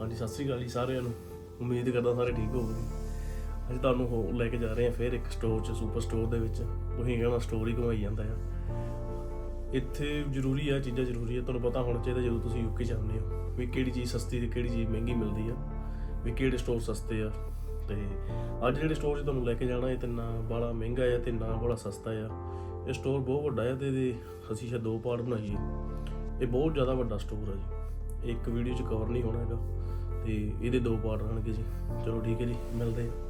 ਹਾਂਜੀ, ਸਤਿ ਸ੍ਰੀ ਅਕਾਲ ਜੀ ਸਾਰਿਆਂ ਨੂੰ। ਉਮੀਦ ਕਰਦਾ ਸਾਰੇ ਠੀਕ ਹੋਵੋਗੇ। ਅੱਜ ਤੁਹਾਨੂੰ ਹੋ ਲੈ ਕੇ ਜਾ ਰਹੇ ਹਾਂ ਫਿਰ ਇੱਕ ਸਟੋਰ 'ਚ ਸੁਪਰ ਸਟੋਰ ਦੇ ਵਿੱਚ। ਤੁਸੀਂ ਕਹਿਣਾ ਸਟੋਰ ਹੀ ਘੁਮਾਈ ਜਾਂਦਾ ਆ। ਇੱਥੇ ਜ਼ਰੂਰੀ ਆ ਚੀਜ਼ਾਂ ਜ਼ਰੂਰੀ ਆ। ਤੁਹਾਨੂੰ ਪਤਾ ਹੋਣਾ ਚਾਹੀਦਾ ਜਦੋਂ ਤੁਸੀਂ ਯੂਕੇ ਜਾਂਦੇ ਹੋ ਵੀ ਕਿਹੜੀ ਚੀਜ਼ ਸਸਤੀ ਤੇ ਕਿਹੜੀ ਚੀਜ਼ ਮਹਿੰਗੀ ਮਿਲਦੀ ਆ, ਵੀ ਕਿਹੜੇ ਸਟੋਰ ਸਸਤੇ ਆ। ਤੇ ਅੱਜ ਜਿਹੜੇ ਸਟੋਰ 'ਚ ਤੁਹਾਨੂੰ ਲੈ ਕੇ ਜਾਣਾ, ਇਹ ਤੇ ਨਾ ਬੜਾ ਮਹਿੰਗਾ ਆ ਤੇ ਨਾ ਬੜਾ ਸਸਤਾ ਆ। ਇਹ ਸਟੋਰ ਬਹੁਤ ਵੱਡਾ ਆ ਤੇ ਇਹਦੇ ਅਸੀਂ ਸ਼ਾਇਦ ਦੋ ਪਾਰਟ ਬਣਾਈਏ। ਇਹ ਬਹੁਤ ਜ਼ਿਆਦਾ ਵੱਡਾ ਸਟੋਰ ਆ ਜੀ। ਇੱਕ ਵੀਡੀਓ 'ਚ ਕਵਰ ਨਹੀਂ ਹੋਣਾ ਹੈਗਾ। ਤੇ ਇਹਦੇ ਦੋ ਪਾਰਟ ਰਹਿਣਗੇ ਜੀ। ਚਲੋ ਠੀਕ ਹੈ ਜੀ, ਮਿਲਦੇ ਹਾਂ।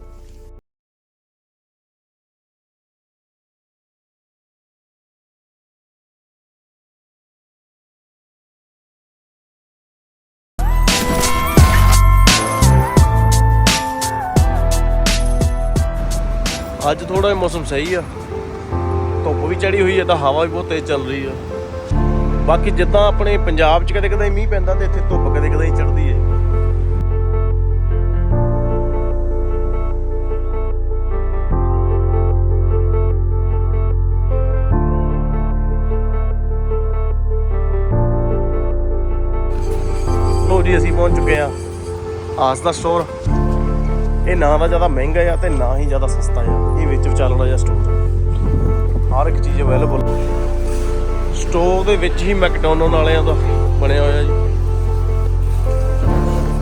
ਅੱਜ ਥੋੜਾ ਜਿਹਾ ਮੌਸਮ ਸਹੀ ਆ। ਧੁੱਪ ਵੀ ਚੜੀ ਹੋਈ ਹੈ ਤਾਂ ਹਵਾ ਵੀ ਬਹੁਤ ਤੇਜ਼ ਚੱਲ ਰਹੀ ਆ। ਬਾਕੀ ਜਿੱਦਾਂ ਆਪਣੇ ਪੰਜਾਬ 'ਚ ਕਦੇ ਕਦੇ ਮੀਂਹ ਪੈਂਦਾ ਤੇ ਇੱਥੇ ਧੁੱਪ ਕਦੇ ਕਦੇ ਚੜਦੀ ਹੈ ਜੀ ਅਸੀਂ ਪਹੁੰਚ ਚੁੱਕੇ ਆ ਆਸ ਦਾ ਸਟੋਰ ਇਹ ਨਾ ਤਾਂ ਜ਼ਿਆਦਾ ਮਹਿੰਗਾ ਆ ਤੇ ਨਾ ਹੀ ਜ਼ਿਆਦਾ ਸਸਤਾ ਆ। ਇਹ ਵਿੱਚ ਵਿਚਾਲੜਾ ਜਿਹਾ ਸਟੋਰ ਹਰ ਇੱਕ ਚੀਜ਼ ਅਵੇਲੇਬਲ ਸਟੋਰ ਦੇ ਵਿੱਚ ਹੀ ਮੈਕਡੋਨਲਡ ਵਾਲਿਆਂ ਦਾ ਬਣਿਆ ਹੋਇਆ ਜੀ।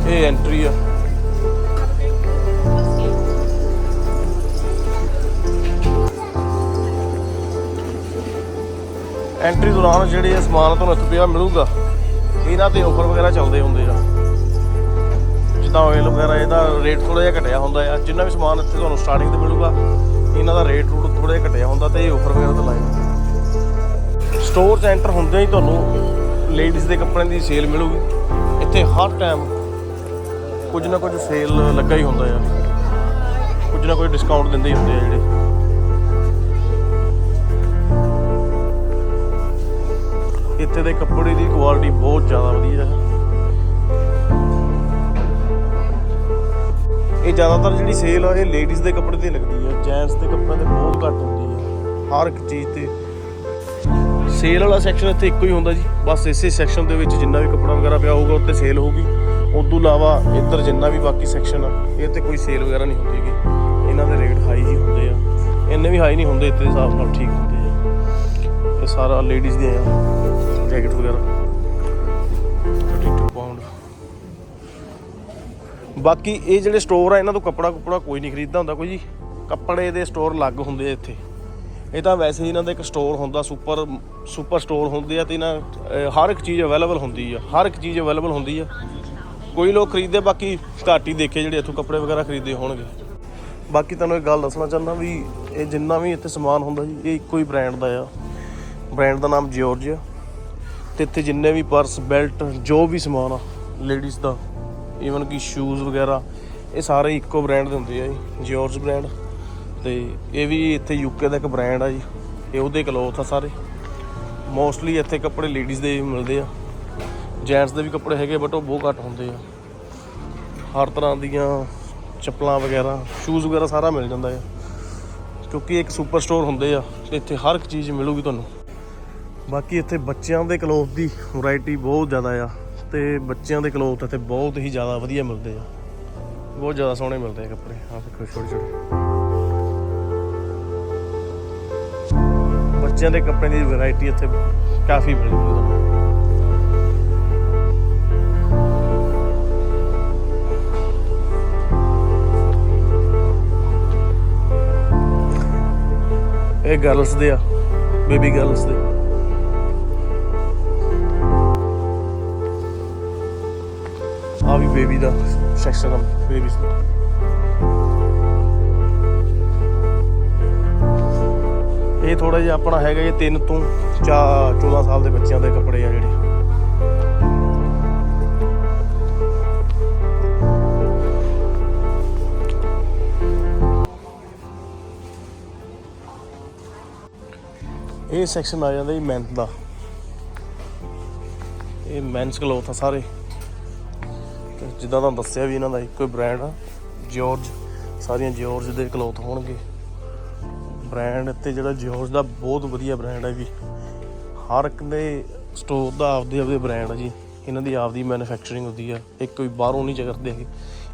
ਇਹ ਐਂਟਰੀ ਆ। ਐਂਟਰੀ ਦੌਰਾਨ ਜਿਹੜੇ ਇਹ ਸਮਾਨ ਤੁਹਾਨੂੰ ਇੱਥੇ ਪਿਆ ਮਿਲੂਗਾ। ਇਹਨਾਂ ਤੇ ਆਫਰ ਵਗੈਰਾ ਚੱਲਦੇ ਹੁੰਦੇ ਆ। ਜਿੱਦਾਂ ਆਇਲ ਵਗੈਰਾ, ਇਹਦਾ ਰੇਟ ਥੋੜਾ ਜਿਹਾ ਘਟਿਆ ਹੁੰਦਾ ਆ। ਜਿੰਨਾ ਵੀ ਸਮਾਨ ਇੱਥੇ ਤੁਹਾਨੂੰ ਸਟਾਰਟਿੰਗ ਤੇ ਮਿਲੂਗਾ, ਇਹਨਾਂ ਦਾ ਰੇਟ ਰੂਟ ਥੋੜਾ ਜਿਹਾ ਘਟਿਆ ਹੁੰਦਾ ਤੇ ਇਹ ਆਫਰ ਵਗੈਰਾ ਤੇ ਲਾਏ। ਸਟੋਰ 'ਚ ਐਂਟਰ ਹੁੰਦੇ ਹੀ ਤੁਹਾਨੂੰ ਲੇਡੀਜ਼ ਦੇ ਕੱਪੜਿਆਂ ਦੀ ਸੇਲ ਮਿਲੂਗੀ। ਇੱਥੇ ਹਰ ਟਾਈਮ ਕੁਝ ਨਾ ਕੁਝ ਸੇਲ ਲੱਗਾ ਹੀ ਹੁੰਦਾ ਆ। ਕੁਝ ਨਾ ਕੁਝ ਡਿਸਕਾਊਂਟ ਦਿੰਦੇ ਹੀ ਹੁੰਦੇ ਆ ਜਿਹੜੇ। ਇੱਥੇ ਦੇ ਕੱਪੜੇ ਦੀ ਕੁਆਲਿਟੀ ਬਹੁਤ ਜ਼ਿਆਦਾ ਵਧੀਆ ਹੈ। ਇਹ ਜ਼ਿਆਦਾਤਰ ਜਿਹੜੀ ਸੇਲ ਆ, ਇਹ ਲੇਡੀਜ਼ ਦੇ ਕੱਪੜੇ ਤੇ ਲੱਗਦੀ ਹੈ। ਜੈਂਟਸ ਦੇ ਕੱਪੜਿਆਂ ਤੇ ਬਹੁਤ ਘੱਟ ਹੁੰਦੀ ਹੈ। ਹਰ ਇੱਕ ਚੀਜ਼ ਤੇ। ਸੇਲ ਵਾਲਾ ਸੈਕਸ਼ਨ ਇੱਥੇ ਇੱਕੋ ਹੀ ਹੁੰਦਾ ਜੀ। ਬਸ ਇਸੇ ਸੈਕਸ਼ਨ ਦੇ ਵਿੱਚ ਜਿੰਨਾ ਵੀ ਕੱਪੜਾ ਵਗੈਰਾ ਪਿਆ ਹੋਊਗਾ ਉੱਤੇ ਸੇਲ ਹੋਊਗੀ। ਉਸ ਤੋਂ ਇਲਾਵਾ ਇੱਧਰ ਜਿੰਨਾ ਵੀ ਬਾਕੀ ਸੈਕਸ਼ਨ ਆ, ਇਹ ਤੇ ਕੋਈ ਸੇਲ ਵਗੈਰਾ ਨਹੀਂ ਹੁੰਦੀਗੀ ਇਹਨਾਂ ਦੇ ਰੇਟ ਹਾਈ ਹੀ ਹੁੰਦੇ ਆ। ਇੰਨੇ ਵੀ ਹਾਈ ਨਹੀਂ ਹੁੰਦੇ, ਇੱਥੇ ਹਿਸਾਬ ਨਾਲ ਠੀਕ ਹੁੰਦੇ ਆ। ਇਹ ਸਾਰਾ ਲੇਡੀਜ਼ ਦੇ ਆ। ਜੈਕਟ ਵਗੈਰਾ। 32 ਪਾਉਂਡ ਬਾਕੀ ਇਹ ਜਿਹੜੇ ਸਟੋਰ ਆ, ਇਹਨਾਂ ਤੋਂ ਕੱਪੜਾ ਕੁਪੜਾ ਕੋਈ ਨਹੀਂ ਖਰੀਦਦਾ ਹੁੰਦਾ ਕੋਈ ਜੀ। ਕੱਪੜੇ ਦੇ ਸਟੋਰ ਅਲੱਗ ਹੁੰਦੇ ਆ ਇੱਥੇ। ਇਹ ਤਾਂ ਵੈਸੇ ਹੀ ਇਹਨਾਂ ਦਾ ਇੱਕ ਸਟੋਰ ਹੁੰਦਾ ਸੁਪਰ ਸੁਪਰ ਸਟੋਰ ਹੁੰਦੇ ਆ ਤੇ ਇਹਨਾਂ ਹਰ ਇੱਕ ਚੀਜ਼ ਅਵੇਲੇਬਲ ਹੁੰਦੀ ਆ। ਹਰ ਇੱਕ ਚੀਜ਼ ਅਵੇਲੇਬਲ ਹੁੰਦੀ ਆ। ਕੋਈ ਲੋਕ ਖਰੀਦਦੇ, ਬਾਕੀ ਘੱਟ ਹੀ ਦੇਖੇ ਜਿਹੜੇ ਇੱਥੋਂ ਕੱਪੜੇ ਵਗੈਰਾ ਖਰੀਦੇ ਹੋਣਗੇ। ਬਾਕੀ ਤੁਹਾਨੂੰ ਇੱਕ ਗੱਲ ਦੱਸਣਾ ਚਾਹੁੰਦਾ ਵੀ ਇਹ ਜਿੰਨਾ ਵੀ ਇੱਥੇ ਸਮਾਨ ਹੁੰਦਾ ਜੀ, ਇਹ ਇੱਕੋ ਹੀ ਬ੍ਰਾਂਡ ਦਾ ਆ। ਬ੍ਰਾਂਡ ਦਾ ਨਾਮ ਜਿਓਰਜ ਆ ਤੇ ਇੱਥੇ ਜਿੰਨੇ ਵੀ ਪਰਸ, ਬੈਲਟ, ਜੋ ਵੀ ਸਮਾਨ ਆ ਲੇਡੀਜ਼ ਦਾ ਈਵਨ ਕਿ ਸ਼ੂਜ਼ ਵਗੈਰਾ, ਇਹ ਸਾਰੇ ਇੱਕੋ ਬ੍ਰਾਂਡ ਦੇ ਹੁੰਦੇ ਆ ਜੀ ਜਿਓਰਜ ਬ੍ਰਾਂਡ ਤੇ ਇਹ ਵੀ ਇੱਥੇ ਯੂਕੇ ਦਾ ਇੱਕ ਬ੍ਰਾਂਡ ਆ ਜੀ, ਇਹ ਉਹਦੇ ਕਲੋਥ ਆ ਸਾਰੇ। ਮੋਸਟਲੀ ਇੱਥੇ ਕੱਪੜੇ ਲੇਡੀਜ਼ ਦੇ ਮਿਲਦੇ ਆ। ਜੈਂਟਸ ਦੇ ਵੀ ਕੱਪੜੇ ਹੈਗੇ ਬਟ ਉਹ ਬਹੁਤ ਘੱਟ ਹੁੰਦੇ ਆ। ਹਰ ਤਰ੍ਹਾਂ ਦੀਆਂ ਚੱਪਲਾਂ ਵਗੈਰਾ ਸ਼ੂਜ਼ ਵਗੈਰਾ ਸਾਰਾ ਮਿਲ ਜਾਂਦਾ ਆ। ਕਿਉਂਕਿ ਇੱਕ ਸੁਪਰ ਸਟੋਰ ਹੁੰਦੇ ਆ, ਤੇ ਇੱਥੇ ਹਰ ਇੱਕ ਚੀਜ਼ ਮਿਲੂਗੀ ਤੁਹਾਨੂੰ। ਬਾਕੀ ਇੱਥੇ ਬੱਚਿਆਂ ਦੇ ਕਲੋਥ ਦੀ ਵੈਰਾਈਟੀ ਬਹੁਤ ਜ਼ਿਆਦਾ ਆ ਤੇ ਬੱਚਿਆਂ ਦੇ ਕਲੋਥ ਇੱਥੇ ਬਹੁਤ ਹੀ ਜ਼ਿਆਦਾ ਵਧੀਆ ਮਿਲਦੇ ਆ। ਬਹੁਤ ਜ਼ਿਆਦਾ ਸੋਹਣੇ ਮਿਲਦੇ ਆ ਕੱਪੜੇ। ਆਹ ਦੇਖੋ ਛੋਟੇ ਛੋਟੇ। ਬੱਚਿਆਂ ਦੇ ਕੱਪੜਿਆਂ ਦੀ ਵੈਰਾਈਟੀ ਇੱਥੇ ਕਾਫੀ ਮਿਲਦੀ ਤੁਹਾਨੂੰ ਇਹ ਗਰਲਸ ਦੇ ਆ ਬੇਬੀ ਗਰਲਸ ਦੇ। ਆ ਵੀ ਬੇਬੀ ਇਹ ਥੋੜਾ ਜਿਹਾ ਆਪਣਾ ਹੈਗਾ ਇਹ 3 ਤੋਂ 4 14 ਸਾਲ ਦੇ ਬੱਚਿਆਂ ਦੇ ਕੱਪੜੇ ਆ ਜਿਹੜੇ। ਇਹ ਸੈਕਸ਼ਨ ਆ ਜਾਂਦਾ ਜੀ ਮੈਂਸ ਦਾ। ਇਹ ਮੈਂਸ ਕਲੋਥ ਆ ਸਾਰੇ। ਜਿੱਦਾਂ ਤੁਹਾਨੂੰ ਦੱਸਿਆ ਵੀ ਇਹਨਾਂ ਦਾ ਇੱਕੋ ਹੀ ਬ੍ਰਾਂਡ ਆ ਜਿਓਰਜ ਸਾਰੀਆਂ ਜਿਓਰਜ ਦੇ ਕਲੋਥ ਹੋਣਗੇ। ਬ੍ਰਾਂਡ ਤੇ ਜਿਹੜਾ ਜਿਓਰਜ ਦਾ ਬਹੁਤ ਵਧੀਆ ਬ੍ਰਾਂਡ ਹੈ ਵੀ ਹਰ ਇੱਕ ਦੇ ਸਟੋਰ ਦਾ ਆਪਦੇ ਆਪਦੇ ਬ੍ਰਾਂਡ ਆ ਜੀ। ਇਹਨਾਂ ਦੀ ਆਪਦੀ ਮੈਨੂਫੈਕਚਰਿੰਗ ਹੁੰਦੀ ਆ, ਇੱਕ ਕੋਈ ਬਾਹਰੋਂ ਨਹੀਂ ਕਰਦੇ ਹੈਗੇ।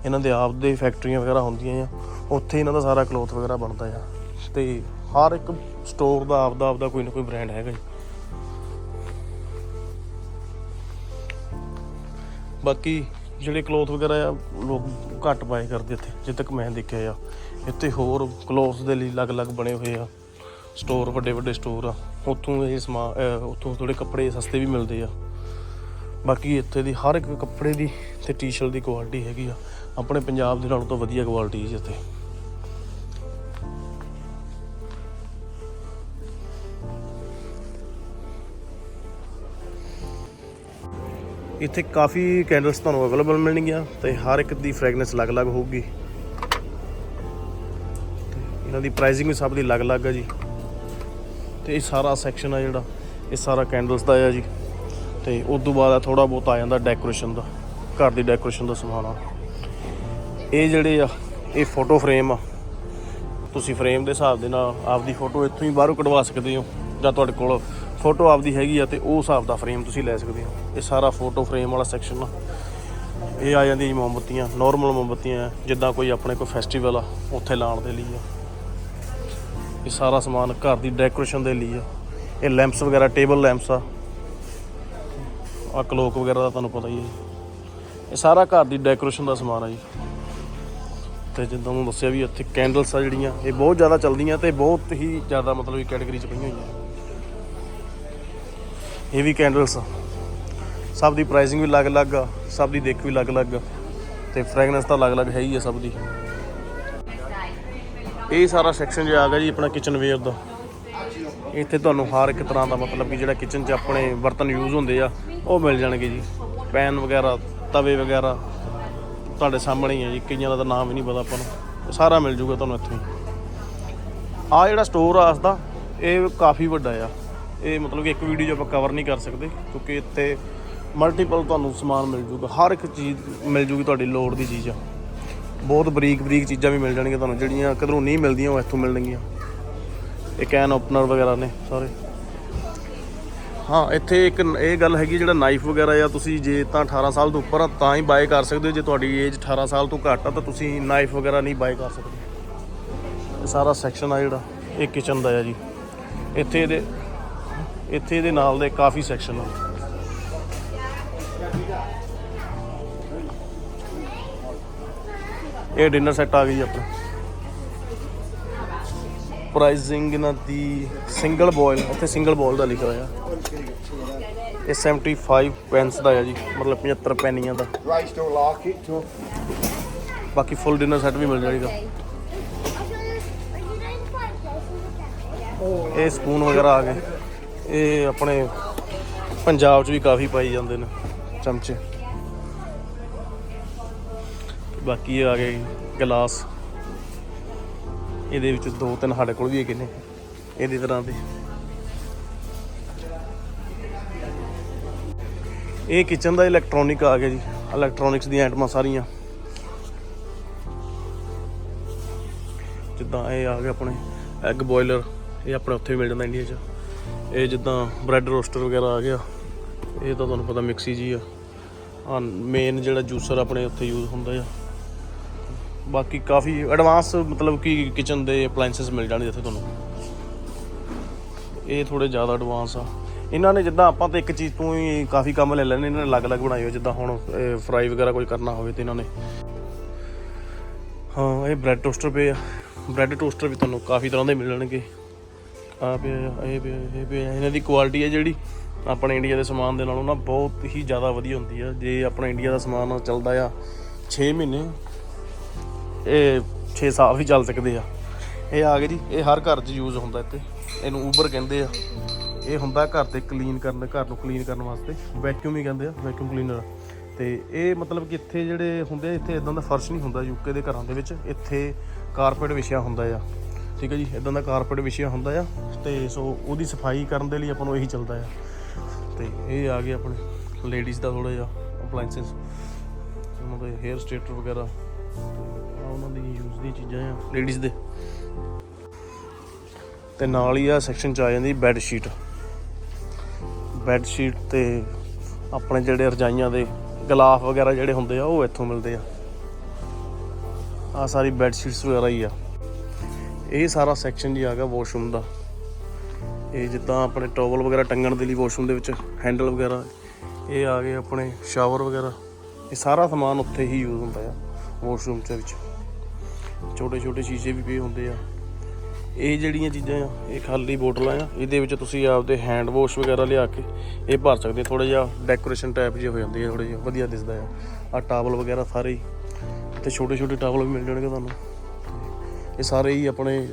ਇਹਨਾਂ ਦੇ ਆਪਦੇ ਫੈਕਟਰੀਆਂ ਵਗੈਰਾ ਹੁੰਦੀਆਂ ਆ, ਉੱਥੇ ਇਹਨਾਂ ਦਾ ਸਾਰਾ ਕਲੋਥ ਵਗੈਰਾ ਬਣਦਾ ਆ। ਤੇ ਹਰ ਇੱਕ ਸਟੋਰ ਦਾ ਆਪਦਾ ਆਪਦਾ ਕੋਈ ਨਾ ਕੋਈ ਬ੍ਰਾਂਡ ਹੈਗਾ ਜੀ। ਬਾਕੀ ਜਿਹੜੇ ਕਲੋਥ ਵਗੈਰਾ ਆ, ਲੋਕ ਘੱਟ ਪਾਏ ਕਰਦੇ ਇੱਥੇ, ਜਿੱਥੇ ਤੱਕ ਮੈਂ ਦੇਖਿਆ ਆ। ਇੱਥੇ ਹੋਰ ਕਲੋਥਸ ਦੇ ਲਈ ਅਲੱਗ-ਅਲੱਗ ਬਣੇ ਹੋਏ ਆ। ਸਟੋਰ ਵੱਡੇ ਵੱਡੇ ਸਟੋਰ ਆ। ਉੱਥੋਂ ਇਹ ਸਮਾਨ ਉੱਥੋਂ ਥੋੜੇ ਕੱਪੜੇ ਸਸਤੇ ਵੀ ਮਿਲਦੇ ਆ। ਬਾਕੀ ਇੱਥੇ ਦੀ ਹਰ ਇੱਕ ਕੱਪੜੇ ਦੀ ਤੇ ਟੀ-ਸ਼ਰਟ ਦੀ ਕੁਆਲਿਟੀ ਹੈਗੀ ਆ। ਆਪਣੇ ਪੰਜਾਬ ਦੇ ਨਾਲੋਂ ਤਾਂ ਵਧੀਆ ਕੁਆਲਿਟੀ ਹੈ ਇੱਥੇ। ਇੱਥੇ ਕਾਫੀ ਕੈਂਡਲਸ ਤੁਹਾਨੂੰ ਅਵੇਲੇਬਲ ਮਿਲਣਗੀਆਂ ਤੇ ਹਰ ਇੱਕ ਦੀ ਫ੍ਰੈਗਨੈਂਸ ਅਲੱਗ-ਅਲੱਗ ਹੋਊਗੀ। ਤੇ ਇਹਨਾਂ ਦੀ ਪ੍ਰਾਈਸਿੰਗ ਵੀ ਸਭ ਦੀ ਅਲੱਗ-ਅਲੱਗ ਆ ਜੀ। ਤੇ ਇਹ ਸਾਰਾ ਸੈਕਸ਼ਨ ਆ ਜਿਹੜਾ, ਇਹ ਸਾਰਾ ਕੈਂਡਲਸ ਦਾ ਆ ਜੀ। ਤੇ ਉਸ ਤੋਂ ਬਾਅਦ ਥੋੜਾ ਬਹੁਤ ਆ ਜਾਂਦਾ ਡੈਕੋਰੇਸ਼ਨ ਦਾ, ਘਰ ਦੀ ਡੈਕੋਰੇਸ਼ਨ ਦਾ ਸਮਾਨ ਆ। ਇਹ ਜਿਹੜੇ ਆ, ਇਹ ਫੋਟੋ ਫਰੇਮ ਆ। ਤੁਸੀਂ ਫਰੇਮ ਦੇ ਹਿਸਾਬ ਦੇ ਨਾਲ ਆਪਦੀ ਫੋਟੋ ਇੱਥੋਂ ਹੀ ਬਾਹਰੋਂ ਕਢਵਾ ਸਕਦੇ ਹੋ ਜਾਂ ਤੁਹਾਡੇ ਕੋਲ ਫੋਟੋ ਆਪਦੀ ਹੈਗੀ ਆ ਤੇ ਉਹ ਹਿਸਾਬ ਦਾ ਫਰੇਮ ਤੁਸੀਂ ਲੈ ਸਕਦੇ ਹੋ। ਇਹ ਸਾਰਾ ਫੋਟੋ ਫਰੇਮ ਵਾਲਾ ਸੈਕਸ਼ਨ ਆ। ਇਹ ਆ ਜਾਂਦੀਆਂ ਜੀ ਮੋਮਬੱਤੀਆਂ ਨਾਰਮਲ ਮੋਮਬੱਤੀਆਂ ਜਿੱਦਾਂ ਕੋਈ ਆਪਣੇ ਕੋਈ ਫੈਸਟੀਵਲ ਆ, ਉੱਥੇ ਲਾਉਣ ਦੇ ਲਈ ਆ। ਇਹ ਸਾਰਾ ਸਮਾਨ ਘਰ ਦੀ ਡੈਕੋਰੇਸ਼ਨ ਦੇ ਲਈ ਆ। ਇਹ ਲੈਂਪਸ ਵਗੈਰਾ ਟੇਬਲ ਲੈਂਪਸ ਆ। ਆ ਕਲੋਕ ਵਗੈਰਾ ਦਾ ਤੁਹਾਨੂੰ ਪਤਾ ਹੀ ਹੈ ਇਹ ਸਾਰਾ ਘਰ ਦੀ ਡੈਕੋਰੇਸ਼ਨ ਦਾ ਸਮਾਨ ਆ ਜੀ। ਤੇ ਜਿੱਦਾਂ ਤੁਹਾਨੂੰ ਦੱਸਿਆ ਵੀ ਇੱਥੇ ਕੈਂਡਲਸ ਆ ਜਿਹੜੀਆਂ, ਇਹ ਬਹੁਤ ਜ਼ਿਆਦਾ ਚੱਲਦੀਆਂ ਤੇ ਬਹੁਤ ਹੀ ਜ਼ਿਆਦਾ ਮਤਲਬ ਇਹ ਕੈਟਾਗਰੀ ਚ ਪਈਆਂ ਹੋਈਆਂ। ਇਹ ਵੀ ਕੈਂਡਲਸ ਆ। ਸਭ ਦੀ ਪ੍ਰਾਈਸਿੰਗ ਵੀ ਅਲੱਗ-ਅਲੱਗ ਆ, ਸਭ ਦੀ ਦੇਖ ਵੀ ਅਲੱਗ-ਅਲੱਗ ਆ। ਤੇ ਫ੍ਰੈਗਨੈਂਸ ਤਾਂ ਅਲੱਗ-ਅਲੱਗ ਹੈ ਹੀ ਆ ਸਭ ਦੀ। ਇਹ ਸਾਰਾ ਸੈਕਸ਼ਨ ਜਿਹਾ ਆ ਗਿਆ ਜੀ ਆਪਣਾ ਕਿਚਨ ਵੇਅਰ ਦਾ। ਇੱਥੇ ਤੁਹਾਨੂੰ ਹਰ ਇੱਕ ਤਰ੍ਹਾਂ ਦਾ ਮਤਲਬ ਕਿ ਜਿਹੜਾ ਕਿਚਨ 'ਚ ਆਪਣੇ ਬਰਤਨ ਯੂਜ਼ ਹੁੰਦੇ ਆ, ਉਹ ਮਿਲ ਜਾਣਗੇ ਜੀ। ਪੈਨ ਵਗੈਰਾ, ਤਵੇ ਵਗੈਰਾ ਤੁਹਾਡੇ ਸਾਹਮਣੇ ਹੀ ਹੈ ਜੀ, ਕਈਆਂ ਦਾ ਤਾਂ ਨਾਮ ਹੀ ਨਹੀਂ ਪਤਾ ਆਪਾਂ ਨੂੰ। ਉਹ ਸਾਰਾ ਮਿਲ ਜੂਗਾ ਤੁਹਾਨੂੰ ਇੱਥੇ ਆ ਜਿਹੜਾ ਸਟੋਰ ਆ ਇਸਦਾ ਇਹ ਕਾਫੀ ਵੱਡਾ ਆ। ਇਹ ਮਤਲਬ ਕਿ ਇੱਕ ਵੀਡੀਓ 'ਚ ਆਪਾਂ ਕਵਰ ਨਹੀਂ ਕਰ ਸਕਦੇ, ਕਿਉਂਕਿ ਇੱਥੇ ਮਲਟੀਪਲ ਤੁਹਾਨੂੰ ਸਮਾਨ ਮਿਲ ਜੂਗਾ। ਹਰ ਇੱਕ ਚੀਜ਼ ਮਿਲ ਜੂਗੀ ਤੁਹਾਡੀ ਲੋੜ ਦੀ ਚੀਜ਼ ਆ। ਬਹੁਤ ਬਰੀਕ ਬਰੀਕ ਚੀਜ਼ਾਂ ਵੀ ਮਿਲ ਜਾਣਗੀਆਂ ਤੁਹਾਨੂੰ, ਜਿਹੜੀਆਂ ਕਿਧਰੋਂ ਨਹੀਂ ਮਿਲਦੀਆਂ ਉਹ ਇੱਥੋਂ ਮਿਲਣਗੀਆਂ ਇਹ ਕੈਨ ਓਪਨਰ ਵਗੈਰਾ ਨੇ ਸਾਰੇ ਹਾਂ, ਇੱਥੇ ਇੱਕ ਇਹ ਗੱਲ ਹੈਗੀ ਜਿਹੜਾ ਨਾਈਫ ਵਗੈਰਾ ਆ, ਤੁਸੀਂ ਜੇ ਤਾਂ 18 ਸਾਲ ਤੋਂ ਉੱਪਰ ਆ, ਤਾਂ ਹੀ ਬਾਏ ਕਰ ਸਕਦੇ ਹੋ। ਜੇ ਤੁਹਾਡੀ ਏਜ 18 ਸਾਲ ਤੋਂ ਘੱਟ ਆ, ਤਾਂ ਤੁਸੀਂ ਨਾਈਫ ਵਗੈਰਾ ਨਹੀਂ ਬਾਏ ਕਰ ਸਕਦੇ। ਇਹ ਸਾਰਾ ਸੈਕਸ਼ਨ ਆ ਜਿਹੜਾ, ਇਹ ਕਿਚਨ ਦਾ ਆ ਜੀ। ਇੱਥੇ ਇਹਦੇ ਇੱਥੇ ਇਹਦੇ ਨਾਲ ਦੇ ਕਾਫੀ ਸੈਕਸ਼ਨ ਆ। ਇਹ ਡਿਨਰ ਸੈੱਟ ਆ ਗਈ ਆਪਣਾ। ਪ੍ਰਾਈਸਿੰਗ ਇਹਨਾਂ ਦੀ ਸਿੰਗਲ ਬੋਇਲ ਇੱਥੇ ਸਿੰਗਲ ਬੋਲ ਦਾ ਲਿਖਿਆ ਹੋਇਆ। ਇਹ 75 ਪੈਂਸ ਦਾ ਹੈ ਜੀ ਮਤਲਬ 75 ਪੈਨੀਆਂ ਦਾ। ਬਾਕੀ ਫੁੱਲ ਡਿਨਰ ਸੈੱਟ ਵੀ ਮਿਲ ਜਾਏਗਾ। ਇਹ ਸਪੂਨ ਵਗੈਰਾ ਆ ਗਏ। ਇਹ ਆਪਣੇ ਪੰਜਾਬ 'ਚ ਵੀ ਕਾਫੀ ਪਾਈ ਜਾਂਦੇ ਨੇ, ਚਮਚੇ। ਬਾਕੀ ਆ ਗਏ ਗਲਾਸ। ਇਹਦੇ ਵਿੱਚ ਦੋ ਤਿੰਨ ਸਾਡੇ ਕੋਲ ਵੀ ਹੈਗੇ ਨੇ, ਇਹਦੀ ਤਰ੍ਹਾਂ ਦੇ। ਇਹ ਕਿਚਨ ਦਾ ਇਲੈਕਟ੍ਰੋਨਿਕ ਆ ਗਿਆ ਜੀ ਇਲੈਕਟ੍ਰੋਨਿਕਸ ਦੀਆਂ ਆਈਟਮਾਂ ਸਾਰੀਆਂ। ਜਿੱਦਾਂ ਇਹ ਆ ਗਿਆ ਆਪਣੇ ਐਗ ਬੋਇਲਰ ਇਹ ਆਪਣੇ ਉੱਥੇ ਮਿਲ ਜਾਂਦਾ ਇੰਡੀਆ 'ਚ। ਇਹ ਜਿੱਦਾਂ ਬ੍ਰੈਡ ਰੋਸਟਰ ਵਗੈਰਾ ਆ ਗਿਆ, ਇਹ ਤਾਂ ਤੁਹਾਨੂੰ ਪਤਾ ਮਿਕਸੀ ਜੀ ਆ। ਆ ਮੇਨ ਜਿਹੜਾ ਜੂਸਰ ਆਪਣੇ ਉੱਥੇ ਯੂਜ਼ ਹੁੰਦਾ ਆ। ਬਾਕੀ ਕਾਫੀ ਐਡਵਾਂਸ ਮਤਲਬ ਕਿ ਕਿਚਨ ਦੇ ਅਪਲਾਈਐਂਸਸ ਮਿਲ ਜਾਣਗੇ ਇੱਥੇ ਤੁਹਾਨੂੰ। ਇਹ ਥੋੜੇ ਜ਼ਿਆਦਾ ਐਡਵਾਂਸ ਆ। ਇਹਨਾਂ ਨੇ ਜਿੱਦਾਂ ਆਪਾਂ ਤਾਂ ਇੱਕ ਚੀਜ਼ ਤੋਂ ਹੀ ਕਾਫੀ ਕੰਮ ਲੈ ਲੈਣੇ ਇਹਨਾਂ ਨੇ ਅਲੱਗ-ਅਲੱਗ ਬਣਾਏ ਹੋਏ ਜਿੱਦਾਂ ਹੁਣ ਫਰਾਈ ਵਗੈਰਾ ਕੋਈ ਕਰਨਾ ਹੋਵੇ ਤੇ ਇਹਨਾਂ ਨੇ। ਹਾਂ, ਇਹ ਬ੍ਰੈਡ ਟੋਸਟਰ ਪਏ ਆ। ਬ੍ਰੈਡ ਟੋਸਟਰ ਵੀ ਤੁਹਾਨੂੰ ਕਾਫੀ ਤਰ੍ਹਾਂ ਦੇ ਮਿਲਣਗੇ। ਆ ਪਿਆ ਇਹ ਪਿਆ ਇਹ ਪਿਆ ਇਹਨਾਂ ਦੀ ਕੁਆਲਿਟੀ ਹੈ ਜਿਹੜੀ ਆਪਣੇ ਇੰਡੀਆ ਦੇ ਸਮਾਨ ਦੇ ਨਾਲੋਂ ਨਾ ਬਹੁਤ ਹੀ ਜ਼ਿਆਦਾ ਵਧੀਆ ਹੁੰਦੀ ਆ। ਜੇ ਆਪਣਾ ਇੰਡੀਆ ਦਾ ਸਮਾਨ ਚੱਲਦਾ ਆ 6 ਮਹੀਨੇ, ਇਹ 6 ਸਾਲ ਵੀ ਚੱਲ ਸਕਦੇ ਆ। ਇਹ ਆ ਗਏ ਜੀ, ਇਹ ਹਰ ਘਰ 'ਚ ਯੂਜ਼ ਹੁੰਦਾ ਇੱਥੇ। ਇਹਨੂੰ ਊਬਰ ਕਹਿੰਦੇ ਆ। ਇਹ ਹੁੰਦਾ ਘਰ ਤੇ ਕਲੀਨ ਕਰਨ, ਘਰ ਨੂੰ ਕਲੀਨ ਕਰਨ ਵਾਸਤੇ। ਵੈਕਿਊਮ ਹੀ ਕਹਿੰਦੇ ਆ ਵੈਕਿਊਮ ਕਲੀਨਰ ਤੇ ਇਹ ਮਤਲਬ ਕਿ ਇੱਥੇ ਜਿਹੜੇ ਹੁੰਦੇ ਆ, ਇੱਥੇ ਇਦਾਂ ਦਾ ਫਰਸ਼ ਨਹੀਂ ਹੁੰਦਾ ਯੂਕੇ ਦੇ ਘਰਾਂ ਦੇ ਵਿੱਚ। ਇੱਥੇ ਕਾਰਪੇਟ ਵਿਛਿਆ ਹੁੰਦਾ ਆ। ਠੀਕ ਹੈ ਜੀ ਇਦਾਂ ਦਾ ਕਾਰਪੇਟ ਵਿਛਿਆ ਹੁੰਦਾ ਆ ਤੇ ਸੋ ਉਹਦੀ ਸਫ਼ਾਈ ਕਰਨ ਦੇ ਲਈ ਆਪਾਂ ਨੂੰ ਇਹੀ ਚੱਲਦਾ ਆ। ਤੇ ਇਹ ਆ ਗਏ ਆਪਣੇ ਲੇਡੀਜ਼ ਦਾ ਥੋੜਾ ਜਿਹਾ ਅਪਲਾਈਐਂਸਸ ਉਹਨਾਂ ਦੇ ਹੇਅਰ ਸਟੇਟਰ ਵਗੈਰਾ ਉਹਨਾਂ ਦੀ ਯੂਜ਼ ਦੀਆਂ ਚੀਜ਼ਾਂ ਆ ਲੇਡੀਜ਼ ਦੇ। ਤੇ ਨਾਲ ਹੀ ਆ ਸੈਕਸ਼ਨ ਚ ਆ ਜਾਂਦੀ ਬੈੱਡ ਸ਼ੀਟ ਬੈੱਡ ਸ਼ੀਟ ਤੇ ਆਪਣੇ ਜਿਹੜੇ ਰਜਾਈਆਂ ਦੇ ਗਲਾਫ ਵਗੈਰਾ ਜਿਹੜੇ ਹੁੰਦੇ ਆ, ਉਹ ਇੱਥੋਂ ਮਿਲਦੇ ਆ। ਆ ਸਾਰੀ ਬੈੱਡ ਸ਼ੀਟਸ ਵਗੈਰਾ ਹੀ ਆ। ਇਹ ਸਾਰਾ ਸੈਕਸ਼ਨ ਜੀ ਆ ਗਿਆ ਵਾਸ਼ਰੂਮ ਦਾ। ਇਹ ਜਿੱਦਾਂ ਆਪਣੇ ਟਾਵਲ ਵਗੈਰਾ ਟੰਗਣ ਦੇ ਲਈ ਵਾਸ਼ਰੂਮ ਦੇ ਵਿੱਚ ਹੈਂਡਲ ਵਗੈਰਾ, ਇਹ ਆ ਗਏ ਆਪਣੇ ਸ਼ਾਵਰ ਵਗੈਰਾ। ਇਹ ਸਾਰਾ ਸਮਾਨ ਉੱਥੇ ਹੀ ਯੂਜ਼ ਹੁੰਦਾ ਆ ਵਾਸ਼ਰੂਮ ਚ ਵਿੱਚ। ਛੋਟੇ ਛੋਟੇ ਸ਼ੀਸ਼ੇ ਵੀ ਪਏ ਹੁੰਦੇ ਆ। ਇਹ ਜਿਹੜੀਆਂ ਚੀਜ਼ਾਂ ਆ, ਇਹ ਖਾਲੀ ਬੋਟਲਾਂ ਆ। ਇਹਦੇ ਵਿੱਚ ਤੁਸੀਂ ਆਪਦੇ ਹੈਂਡ ਵਾਸ਼ ਵਗੈਰਾ ਲਿਆ ਕੇ ਇਹ ਭਰ ਸਕਦੇ ਥੋੜਾ ਜਿਹਾ ਡੈਕੋਰੇਸ਼ਨ ਟਾਈਪ ਜਿਹੇ ਹੋ ਜਾਂਦੀ ਆ ਥੋੜੇ ਜਿਹਾ ਵਧੀਆ ਦਿਸਦਾ ਆ। ਆ ਟਾਵਲ ਵਗੈਰਾ ਸਾਰੇ ਹੀ। ਤੇ ਛੋਟੇ ਛੋਟੇ ਟਾਵਲ ਵੀ ਮਿਲ ਜਾਣਗੇ ਤੁਹਾਨੂੰ। ਇਹ ਸਾਰੇ ਹੀ ਆਪਣੇ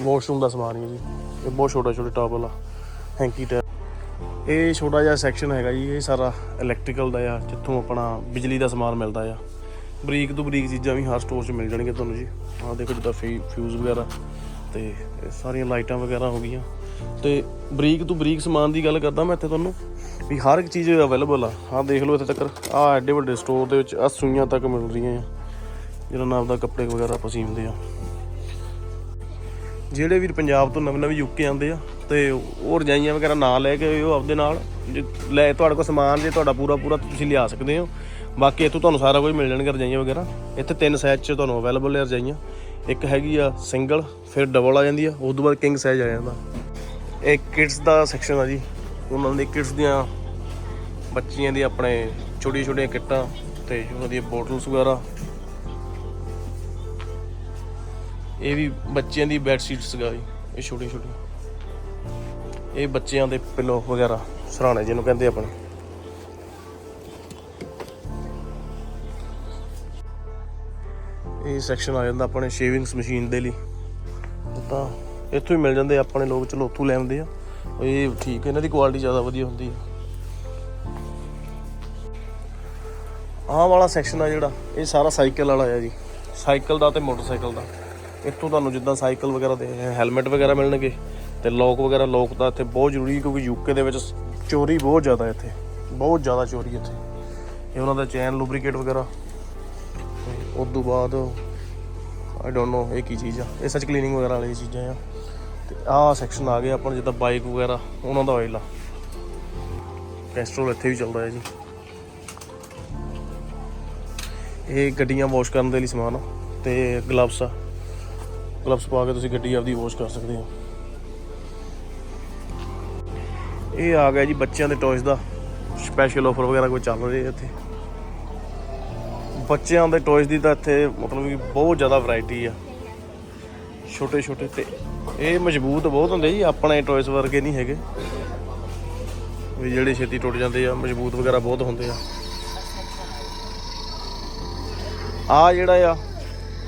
ਵਾਸ਼ਰੂਮ ਦਾ ਸਮਾਨ ਹੀ ਹੈ ਜੀ। ਇਹ ਬਹੁਤ ਛੋਟਾ ਛੋਟਾ ਟਾਵਲ ਆ ਹੈਂਕੀ ਟੈਪ ਇਹ ਛੋਟਾ ਜਿਹਾ ਸੈਕਸ਼ਨ ਹੈਗਾ ਜੀ, ਇਹ ਸਾਰਾ ਇਲੈਕਟ੍ਰੀਕਲ ਦਾ ਆ, ਜਿੱਥੋਂ ਆਪਣਾ ਬਿਜਲੀ ਦਾ ਸਮਾਨ ਮਿਲਦਾ ਆ। ਬਰੀਕ ਤੋਂ ਬਰੀਕ ਚੀਜ਼ਾਂ ਵੀ ਹਰ ਸਟੋਰ 'ਚ ਮਿਲ ਜਾਣਗੀਆਂ ਤੁਹਾਨੂੰ ਜੀ। ਆਹ ਦੇਖੋ ਜਿੱਦਾਂ ਫੀ ਫਿਊਜ਼ ਵਗੈਰਾ, ਤੇ ਇਹ ਸਾਰੀਆਂ ਲਾਈਟਾਂ ਵਗੈਰਾ ਹੋ ਗਈਆਂ। ਤੇ ਬਰੀਕ ਤੋਂ ਬਰੀਕ ਸਮਾਨ ਦੀ ਗੱਲ ਕਰਦਾ ਮੈਂ ਇੱਥੇ ਤੁਹਾਨੂੰ, ਵੀ ਹਰ ਇੱਕ ਚੀਜ਼ ਅਵੇਲੇਬਲ ਆ। ਹਾਂ ਦੇਖ ਲਓ ਇੱਥੇ ਤੱਕ, ਆਹ ਐਡੇ ਵੱਡੇ ਸਟੋਰ ਦੇ ਵਿੱਚ ਆਹ ਸੂਈਆਂ ਤੱਕ ਮਿਲ ਰਹੀਆਂ ਆ। ਜਿਹਨਾਂ ਨਾਲ ਆਪਦਾ ਕੱਪੜੇ ਵਗੈਰਾ ਪਸੀਮਦੇ ਆ। ਜਿਹੜੇ ਵੀ ਪੰਜਾਬ ਤੋਂ ਨਵੇਂ ਨਵੇਂ ਯੂਕੇ ਆਉਂਦੇ ਆ ਤੇ ਉਹ ਰਜਾਈਆਂ ਵਗੈਰਾ ਨਾ ਲੈ ਕੇ ਉਹ ਆਪਦੇ ਨਾਲ। ਜੇ ਲੈ ਤੁਹਾਡੇ ਕੋਲ ਸਮਾਨ ਜੇ ਤੁਹਾਡਾ ਪੂਰਾ ਪੂਰਾ ਤੁਸੀਂ ਲਿਆ ਸਕਦੇ ਹੋ। ਬਾਕੀ ਇੱਥੋਂ ਤੁਹਾਨੂੰ ਸਾਰਾ ਕੁਝ ਮਿਲ ਜਾਣਗੇ ਰਜਾਈਆਂ ਵਗੈਰਾ। ਇੱਥੇ ਤਿੰਨ ਸਾਈਜ਼ 'ਚ ਤੁਹਾਨੂੰ ਅਵੇਲੇਬਲ ਹੈ ਰਜਾਈਆਂ। ਇੱਕ ਹੈਗੀ ਆ ਸਿੰਗਲ ਫਿਰ ਡਬਲ ਆ ਜਾਂਦੀ ਆ। ਉਸ ਤੋਂ ਬਾਅਦ ਕਿੰਗ ਸਾਈਜ਼ ਆ ਜਾਂਦਾ। ਇਹ ਕਿਡਸ ਦਾ ਸੈਕਸ਼ਨ ਆ ਜੀ। ਉਹਨਾਂ ਦੀ ਕਿਡਸ ਦੀਆਂ ਬੱਚੀਆਂ ਦੀ ਆਪਣੇ ਛੋਟੀਆਂ ਛੋਟੀਆਂ ਕਿੱਟਾਂ ਤੇ ਉਹਨਾਂ ਦੀਆਂ ਬੋਟਲਸ ਵਗੈਰਾ। ਇਹ ਵੀ ਬੱਚਿਆਂ ਦੀ ਬੈੱਡ ਸ਼ੀਟਸ ਗਾ ਜੀ, ਇਹ ਛੋਟੀਆਂ ਛੋਟੀਆਂ ਇਹ ਬੱਚਿਆਂ ਦੇ ਪਿਲੋ ਵਗੈਰਾ, ਸਰਾਣੇ ਜਿਹਨੂੰ ਕਹਿੰਦੇ ਆਪਣੇ ਇਹ ਸੈਕਸ਼ਨ ਆ ਜਾਂਦਾ ਆਪਣੇ ਸ਼ੇਵਿੰਗਸ ਮਸ਼ੀਨ ਦੇ ਲਈ। ਤਾਂ ਇੱਥੋਂ ਹੀ ਮਿਲ ਜਾਂਦੇ ਆਪਣੇ ਲੋਕ ਚਲੋ ਉੱਥੋਂ ਲੈ ਆਉਂਦੇ ਆ। ਇਹ ਠੀਕ ਇਹਨਾਂ ਦੀ ਕੁਆਲਿਟੀ ਜ਼ਿਆਦਾ ਵਧੀਆ ਹੁੰਦੀ ਹੈ ਆਹ ਵਾਲਾ ਸੈਕਸ਼ਨ ਆ ਜਿਹੜਾ, ਇਹ ਸਾਰਾ ਸਾਈਕਲ ਵਾਲਾ ਆ ਜੀ। ਸਾਈਕਲ ਦਾ ਤੇ ਮੋਟਰਸਾਈਕਲ ਦਾ। ਇੱਥੋਂ ਤੁਹਾਨੂੰ ਜਿੱਦਾਂ ਸਾਈਕਲ ਵਗੈਰਾ ਦੇ ਹੈਲਮਟ ਵਗੈਰਾ ਮਿਲਣਗੇ ਤੇ ਲੋਕ ਵਗੈਰਾ, ਲੋਕ ਦਾ ਇੱਥੇ ਬਹੁਤ ਜ਼ਰੂਰੀ ਹੈ ਕਿਉਂਕਿ ਯੂਕੇ ਦੇ ਵਿੱਚ ਚੋਰੀ ਬਹੁਤ ਜ਼ਿਆਦਾ ਇੱਥੇ। ਬਹੁਤ ਜ਼ਿਆਦਾ ਚੋਰੀ ਇੱਥੇ। ਇਹ ਉਹਨਾਂ ਦਾ ਚੈਨ ਲੁਬਰੀਕੇਟ ਵਗੈਰਾ। ਤੇ ਉਸ ਤੋਂ ਬਾਅਦ ਆਈ ਡੋਨਟ ਨੋ ਇਹ ਕੀ ਚੀਜ਼ ਆ। ਇਹ ਸੱਚ ਕਲੀਨਿੰਗ ਵਗੈਰਾ ਵਾਲੀ ਚੀਜ਼ਾਂ ਆ। ਤੇ ਆਹ ਸੈਕਸ਼ਨ ਆ ਗਿਆ ਆਪਾਂ ਜਿੱਦਾਂ ਬਾਈਕ ਵਗੈਰਾ, ਉਹਨਾਂ ਦਾ ਆਇਲ ਆ। ਕੈਸਟਰੋਲ ਇੱਥੇ ਵੀ ਚੱਲਦਾ ਹੈ ਜੀ। ਇਹ ਗੱਡੀਆਂ ਵਾਸ਼ ਕਰਨ ਦੇ ਲਈ ਸਮਾਨ ਆ ਤੇ ਗਲਵਸ ਆ। ਗਲਵਸ ਪਾ ਕੇ ਤੁਸੀਂ ਗੱਡੀ ਆਪਦੀ ਵਾਸ਼ ਕਰ ਸਕਦੇ ਹੋ। ਇਹ ਆ ਗਿਆ ਜੀ ਬੱਚਿਆਂ ਦੇ ਟੌਇਸ ਦਾ। ਸਪੈਸ਼ਲ ਆਫਰ ਵਗੈਰਾ ਕੋਈ ਚੱਲ ਰਿਹਾ ਇੱਥੇ। ਬੱਚਿਆਂ ਦੇ ਟੌਇਸ ਦੀ ਤਾਂ ਇੱਥੇ ਮਤਲਬ ਕਿ ਬਹੁਤ ਜ਼ਿਆਦਾ ਵੈਰਾਈਟੀ ਆ। ਛੋਟੇ ਛੋਟੇ ਤੇ ਇਹ ਮਜ਼ਬੂਤ ਬਹੁਤ ਹੁੰਦੇ ਜੀ, ਆਪਣੇ ਟੌਇਸ ਵਰਗੇ ਨਹੀਂ ਹੈਗੇ। ਵੀ ਜਿਹੜੇ ਛੇਤੀ ਟੁੱਟ ਜਾਂਦੇ ਆ, ਮਜ਼ਬੂਤ ਵਗੈਰਾ ਬਹੁਤ ਹੁੰਦੇ ਆ। ਆ ਜਿਹੜਾ ਆ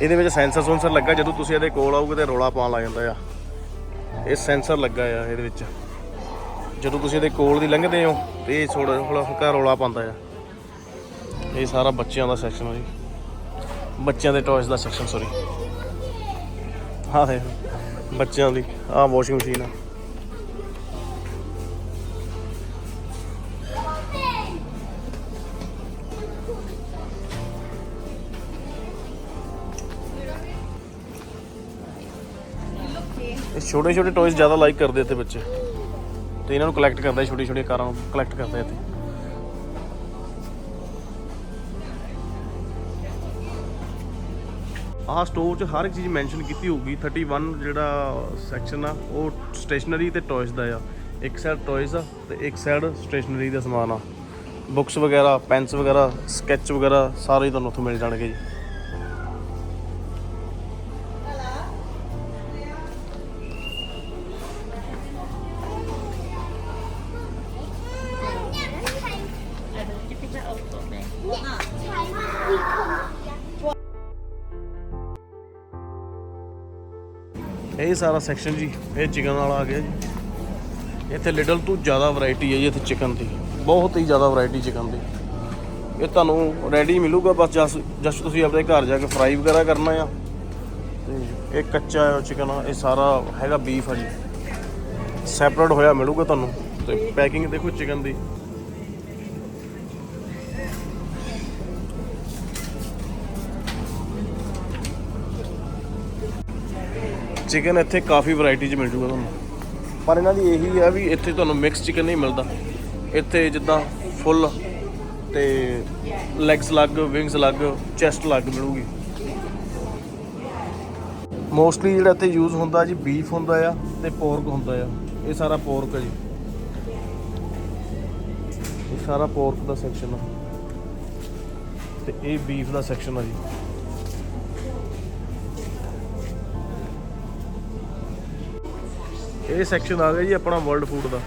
ਇਹਦੇ ਵਿੱਚ ਸੈਂਸਰ ਸੈਂਸਰ ਲੱਗਾ, ਜਦੋਂ ਤੁਸੀਂ ਇਹਦੇ ਕੋਲ ਆਓਗੇ ਤੇ ਰੋਲਾ ਪਾਉਣ ਲੱਗ ਜਾਂਦਾ ਆ। ਇਹ ਸੈਂਸਰ ਲੱਗਾ ਆ ਇਹਦੇ ਵਿੱਚ। ਜਦੋਂ ਤੁਸੀਂ ਇਹਦੇ ਕੋਲ ਦੀ ਲੰਘਦੇ ਹੋ, ਤੇ ਇਹ ਥੋੜਾ ਥੋੜਾ ਹਲਕਾ ਰੋਲਾ ਪਾਉਂਦਾ ਆ। ਇਹ ਸਾਰਾ ਬੱਚਿਆਂ ਦਾ ਸੈਕਸ਼ਨ ਹੈ ਜੀ। ਬੱਚਿਆਂ ਦੇ ਟੌਇਸ ਦਾ ਸੈਕਸ਼ਨ ਸੌਰੀ ਹਾਂ ਦੇ ਬੱਚਿਆਂ ਦੀ, ਆਹ ਵਾਸ਼ਿੰਗ ਮਸ਼ੀਨ ਆ। ਛੋਟੇ ਛੋਟੇ ਟੌਇਸ ਜ਼ਿਆਦਾ ਲਾਈਕ ਕਰਦੇ ਇੱਥੇ ਬੱਚੇ ਤੇ ਇਹਨਾਂ ਨੂੰ ਕਲੈਕਟ ਕਰਦਾ ਛੋਟੀ ਛੋਟੀਆਂ ਕਾਰਾਂ ਨੂੰ ਕਲੈਕਟ ਕਰਦਾ ਇੱਥੇ। ਆਹ ਸਟੋਰ 'ਚ ਹਰ ਇੱਕ ਚੀਜ਼ ਮੈਂਸ਼ਨ ਕੀਤੀ ਹੋਊਗੀ। 31 ਜਿਹੜਾ ਸੈਕਸ਼ਨ ਆ, ਉਹ ਸਟੇਸ਼ਨਰੀ ਤੇ ਟੌਇਸ ਦਾ ਆ। ਇੱਕ ਸਾਈਡ ਟੌਇਸ ਆ ਤੇ ਇੱਕ ਸਾਈਡ ਸਟੇਸ਼ਨਰੀ ਦਾ ਸਮਾਨ ਆ। ਬੁੱਕਸ ਵਗੈਰਾ ਪੈਨਸ ਵਗੈਰਾ ਸਕੈਚ ਵਗੈਰਾ ਸਾਰੇ ਤੁਹਾਨੂੰ ਉੱਥੋਂ ਮਿਲ ਜਾਣਗੇ ਜੀ। ਸਾਰਾ ਸੈਕਸ਼ਨ ਜੀ, ਇਹ ਚਿਕਨ ਵਾਲਾ ਆ ਗਿਆ ਜੀ। ਇੱਥੇ ਲਿਟਲ ਤੋਂ ਜ਼ਿਆਦਾ ਵੈਰਾਈਟੀ ਹੈ ਜੀ ਇੱਥੇ ਚਿਕਨ ਦੀ। ਬਹੁਤ ਹੀ ਜ਼ਿਆਦਾ ਵੈਰਾਈਟੀ ਚਿਕਨ ਦੀ। ਇਹ ਤੁਹਾਨੂੰ ਰੈਡੀ ਮਿਲੂਗਾ, ਬਸ ਜਸ ਜਸਟ ਤੁਸੀਂ ਆਪਣੇ ਘਰ ਜਾ ਕੇ ਫਰਾਈ ਵਗੈਰਾ ਕਰਨਾ ਆ। ਤੇ ਇਹ ਕੱਚਾ ਚਿਕਨ ਆ, ਇਹ ਸਾਰਾ ਹੈਗਾ ਬੀਫ ਆ ਜੀ। ਸੈਪਰੇਟ ਹੋਇਆ ਮਿਲੂਗਾ ਤੁਹਾਨੂੰ। ਤੇ ਪੈਕਿੰਗ ਦੇਖੋ ਚਿਕਨ ਦੀ। ਚਿਕਨ ਇੱਥੇ ਕਾਫੀ ਵੈਰਾਈਟੀ 'ਚ ਮਿਲ ਜੂਗਾ ਤੁਹਾਨੂੰ। ਪਰ ਇਹਨਾਂ ਦੀ ਇਹੀ ਆ ਵੀ ਇੱਥੇ ਤੁਹਾਨੂੰ ਮਿਕਸ ਚਿਕਨ ਨਹੀਂ ਮਿਲਦਾ। ਇੱਥੇ ਜਿੱਦਾਂ ਫੁੱਲ ਤੇ ਲੈਗਸ ਅਲੱਗ ਵਿੰਗਸ ਅਲੱਗ ਚੈਸਟ ਅਲੱਗ ਮਿਲੂਗੀ। ਮੋਸਟਲੀ ਜਿਹੜਾ ਇੱਥੇ ਯੂਜ਼ ਹੁੰਦਾ ਜੀ ਬੀਫ ਹੁੰਦਾ ਆ ਤੇ ਪੋਰਕ ਹੁੰਦਾ ਆ। ਇਹ ਸਾਰਾ ਪੋਰਕ ਹੈ ਜੀ। ਇਹ ਸਾਰਾ ਪੋਰਕ ਦਾ ਸੈਕਸ਼ਨ ਆ। ਤੇ ਇਹ ਬੀਫ ਦਾ ਸੈਕਸ਼ਨ ਆ ਜੀ। ਇਹ ਸੈਕਸ਼ਨ ਆ ਗਿਆ ਜੀ ਆਪਣਾ ਵਰਲਡ ਫੂਡ ਦਾ।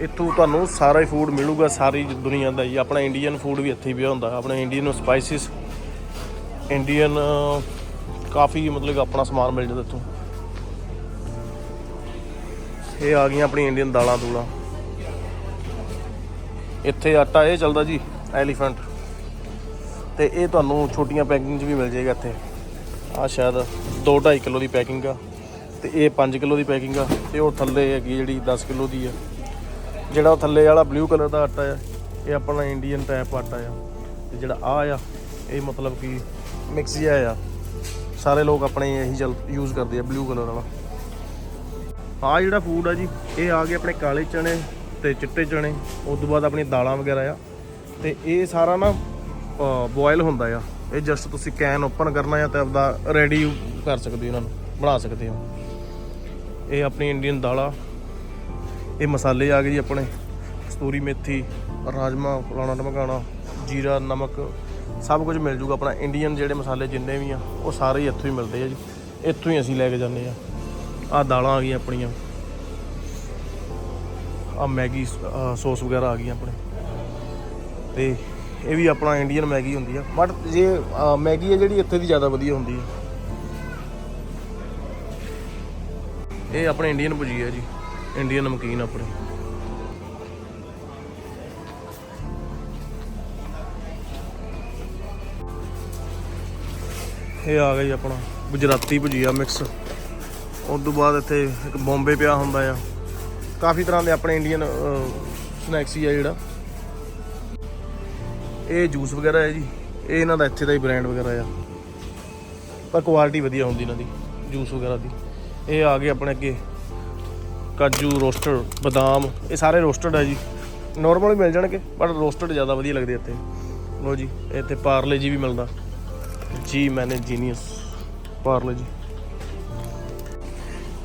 ਇੱਥੋਂ ਤੁਹਾਨੂੰ ਸਾਰਾ ਹੀ ਫੂਡ ਮਿਲੂਗਾ, ਸਾਰੀ ਦੁਨੀਆ ਦਾ ਜੀ। ਆਪਣਾ ਇੰਡੀਅਨ ਫੂਡ ਵੀ ਇੱਥੇ ਹੀ ਪਿਆ ਹੁੰਦਾ। ਆਪਣਾ ਇੰਡੀਅਨ ਸਪਾਈਸਿਸ ਇੰਡੀਅਨ ਕਾਫੀ ਮਤਲਬ ਕਿ ਆਪਣਾ ਸਮਾਨ ਮਿਲ ਜਾਂਦਾ ਇੱਥੋਂ। ਇਹ ਆ ਗਈਆਂ ਆਪਣੀ ਇੰਡੀਅਨ ਦਾਲਾਂ ਦੂਲਾਂ। ਇੱਥੇ ਆਟਾ ਇਹ ਚੱਲਦਾ ਜੀ ਐਲੀਫੈਂਟ ਤੇ ਇਹ ਤੁਹਾਨੂੰ ਛੋਟੀਆਂ ਪੈਕਿੰਗ 'ਚ ਵੀ ਮਿਲ ਜਾਏਗਾ ਇੱਥੇ। ਆ ਸ਼ਾਇਦ 2.5 ਕਿਲੋ ਦੀ ਪੈਕਿੰਗ ਆ। ਤੇ ਇਹ 5 ਕਿਲੋ ਦੀ ਪੈਕਿੰਗ ਆ ਤੇ ਉਹ ਥੱਲੇ ਹੈਗੀ ਜਿਹੜੀ 10 ਕਿਲੋ ਦੀ ਆ। ਜਿਹੜਾ ਉਹ ਥੱਲੇ ਵਾਲਾ ਬਲੂ ਕਲਰ ਦਾ ਆਟਾ ਆ, ਇਹ ਆਪਣਾ ਇੰਡੀਅਨ ਟਾਈਪ ਆਟਾ ਆ। ਤੇ ਜਿਹੜਾ ਆ ਆ, ਇਹ ਮਤਲਬ ਕਿ ਮਿਕਸ ਜਿਹਾ ਆ। ਸਾਰੇ ਲੋਕ ਆਪਣੇ ਇਹੀ ਚਲ ਯੂਜ਼ ਕਰਦੇ ਆ ਬਲੂ ਕਲਰ ਵਾਲਾ। ਆ ਜਿਹੜਾ ਫੂਡ ਆ ਜੀ, ਇਹ ਆ ਗਏ ਆਪਣੇ ਕਾਲੇ ਚਣੇ ਤੇ ਚਿੱਟੇ ਚਣੇ ਉਸ ਤੋਂ ਬਾਅਦ ਆਪਣੀ ਦਾਲਾਂ ਵਗੈਰਾ ਆ। ਤੇ ਇਹ ਸਾਰਾ ਨਾ ਬੋਇਲ ਹੁੰਦਾ ਆ। ਇਹ ਜਸਟ ਤੁਸੀਂ ਕੈਨ ਓਪਨ ਕਰਨਾ ਆ ਤੇ ਆਪਦਾ ਰੈਡੀ ਕਰ ਸਕਦੇ ਹੋ ਇਹਨਾਂ ਨੂੰ, ਬਣਾ ਸਕਦੇ ਹੋ। ਇਹ ਆਪਣੀ ਇੰਡੀਅਨ ਦਾਲਾਂ, ਇਹ ਮਸਾਲੇ ਆ ਗਏ ਜੀ ਆਪਣੇ। ਕਸਤੂਰੀ ਮੇਥੀ, ਰਾਜਮਾ, ਫਲਾਣਾ ਟਮਕਾਣਾ ਜੀਰਾ, ਨਮਕ, ਸਭ ਕੁਝ ਮਿਲ ਜੂਗਾ ਆਪਣਾ। ਇੰਡੀਅਨ ਜਿਹੜੇ ਮਸਾਲੇ ਜਿੰਨੇ ਵੀ ਆ, ਉਹ ਸਾਰੇ ਹੀ ਇੱਥੋਂ ਹੀ ਮਿਲਦੇ ਆ ਜੀ। ਇੱਥੋਂ ਹੀ ਅਸੀਂ ਲੈ ਕੇ ਜਾਂਦੇ ਆ। ਆ ਦਾਲਾਂ ਆ ਗਈਆਂ ਆਪਣੀਆਂ। ਆ ਮੈਗੀ ਸੌਸ ਵਗੈਰਾ ਆ ਗਈਆਂ ਆਪਣੇ। ਤੇ ਇਹ ਵੀ ਆਪਣਾ ਇੰਡੀਅਨ ਮੈਗੀ ਹੁੰਦੀ ਆ। ਬਟ ਜੇ ਮੈਗੀ ਹੈ ਜਿਹੜੀ, ਇੱਥੇ ਦੀ ਜ਼ਿਆਦਾ ਵਧੀਆ ਹੁੰਦੀ ਹੈ ਇਹ ਆਪਣੇ ਇੰਡੀਅਨ ਭੁਜੀ ਹੈ ਜੀ। ਇੰਡੀਅਨ ਨਮਕੀਨ ਆਪਣੇ। ਇਹ ਆ ਗਿਆ ਜੀ ਆਪਣਾ ਗੁਜਰਾਤੀ ਭੁਜੀਆ ਮਿਕਸ ਉਸ ਤੋਂ ਬਾਅਦ ਇੱਥੇ ਇੱਕ ਬੰਬੇ ਪਿਆ ਹੁੰਦਾ ਆ। ਕਾਫੀ ਤਰ੍ਹਾਂ ਦੇ ਆਪਣੇ ਇੰਡੀਅਨ ਸਨੈਕਸ ਹੀ ਆ ਜਿਹੜਾ। ਇਹ ਜੂਸ ਵਗੈਰਾ ਹੈ ਜੀ। ਇਹ ਇਹਨਾਂ ਦਾ ਇੱਥੇ ਦਾ ਹੀ ਬ੍ਰਾਂਡ ਵਗੈਰਾ ਆ। ਪਰ ਕੁਆਲਿਟੀ ਵਧੀਆ ਹੁੰਦੀ ਇਹਨਾਂ ਦੀ। ਜੂਸ ਵਗੈਰਾ ਦੀ। ਇਹ ਆ ਗਏ ਆਪਣੇ ਅੱਗੇ। ਕਾਜੂ, ਰੋਸਟਡ, ਬਦਾਮ, ਇਹ ਸਾਰੇ ਰੋਸਟਡ ਹੈ ਜੀ। ਨਾਰਮਲ ਮਿਲ ਜਾਣਗੇ ਬਟ ਰੋਸਟਡ ਜ਼ਿਆਦਾ ਵਧੀਆ ਲੱਗਦੇ ਇੱਥੇ। ਲੋ ਜੀ ਇੱਥੇ ਪਾਰਲੇ ਜੀ ਵੀ ਮਿਲਦਾ। ਜੀ, ਮੈਨੇ ਜੀਨੀਅਸ ਪਾਰਲੇ ਜੀ।